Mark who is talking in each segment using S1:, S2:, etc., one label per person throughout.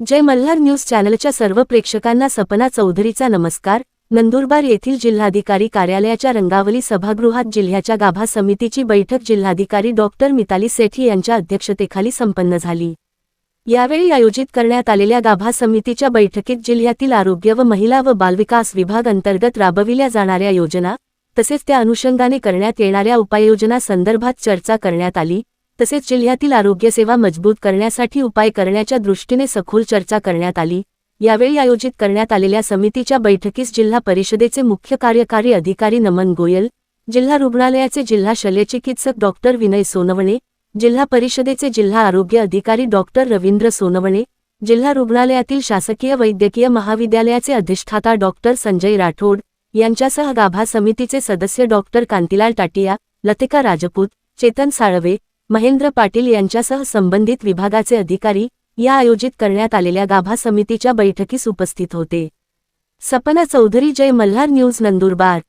S1: जय Malhar news चॅनलच्या सर्व प्रेक्षकांना सपना चौधरीचा नमस्कार. नंदुरबार येथील जिल्हाधिकारी कार्यालयाच्या रंगावली सभागृहात जिल्ह्याच्या गाभा समितीची बैठक जिल्हाधिकारी डॉक्टर मिताली सेठी यांच्या अध्यक्षतेखाली संपन्न झाली. यावेळी आयोजित करण्यात आलेल्या गाभा समितीच्या बैठकीत जिल्ह्यातील आरोग्य व महिला व बालविकास विभाग अंतर्गत राबविल्या जाणाऱ्या योजना तसेच त्या अनुषंगाने करण्यात येणाऱ्या उपाययोजना संदर्भात चर्चा करण्यात आली. तसेच जिल्ह्यातील आरोग्यसेवा मजबूत करण्यासाठी उपाय करण्याच्या दृष्टीने सखोल चर्चा करण्यात आली. यावेळी आयोजित करण्यात आलेल्या समितीच्या बैठकीस जिल्हा परिषदेचे मुख्य कार्यकारी अधिकारी नमन गोयल जिल्हा रुग्णालयाचे जिल्हा शल्यचिकित्सक डॉक्टर विनय सोनवणे जिल्हा परिषदेचे जिल्हा आरोग्य अधिकारी डॉक्टर रवींद्र सोनवणे जिल्हा रुग्णालयातील शासकीय वैद्यकीय महाविद्यालयाचे अधिष्ठाता डॉक्टर संजय राठोड यांच्यासह गाभा समितीचे सदस्य डॉक्टर कांतीलाल टाटिया लतिका राजपूत चेतन साळवे महेंद्र पाटील यांच्यासह संबंधित विभागाचे अधिकारी या आयोजित करण्यात आलेल्या गाभा समितीच्या बैठकीस उपस्थित होते. सपना चौधरी जय मल्हार न्यूज नंदुरबार.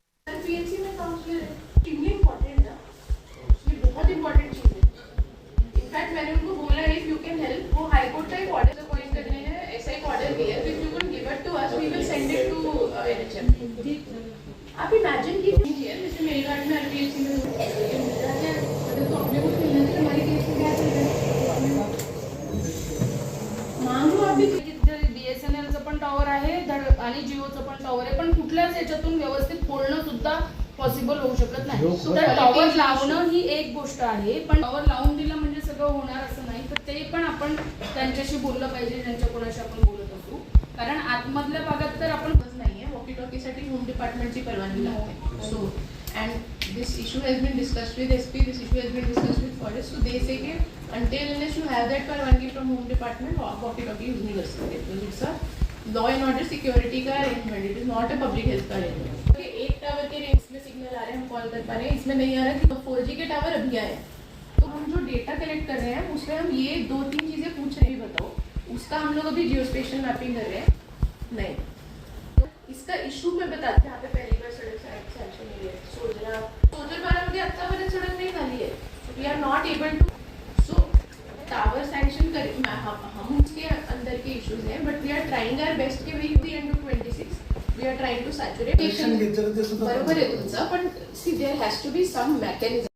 S2: आप इमेजिन कीजिए जैसे मेरे गार्ड में आरपीएससी में ये मिल रहा
S3: बीएसएनएलचं पण टॉवर आहे आणि जिओचं पण टॉवर आहे पण कुठल्याच याच्यातून व्यवस्थित बोलणं सुद्धा पॉसिबल होऊ शकत नाही. तर टॉवर लावणं ही एक गोष्ट आहे पण टॉवर लावून दिलं म्हणजे सगळं होणार असं नाही तर ते पण आपण त्यांच्याशी बोललं पाहिजे ज्यांच्या कोणाशी आपण बोलत असू. कारण आतमधल्या भागात तर आपण
S2: बस नाही आहे वॉकी टॉकीसाठी होम डिपार्टमेंटची परवानगी लागते. So and issue has been discussed with S P this issue has been discussed with forest so they say की until unless you have that परवानगी from home department walkie talkie use नहीं कर सकते because it's a law and order security का arrangement it is not a public health का arrangement एक tower के range में सिग्नल आ रहे हैं, हम कॉल कर पा रहे हैं। इसमें नहीं आ रहा कि फोर जी के टावर अभी आए तो हम जो डेटा कलेक्ट कर रहे हैं, उसमें हम ये दो तीन चीज़ें पूछ रहे हैं बताओ। उसका हम लोग अभी जियो स्पेशल मैपिंग कर रहे हैं। नहीं। तो इसका इशू मैं बताते यहाँ पे are not able to so tower sanction कर हम उसके अंदर के इश्यूज हैं but we are trying our best K we the end twenty six we are trying to saturate बरोबर आहे तुमचं पण see there has to be some mechanism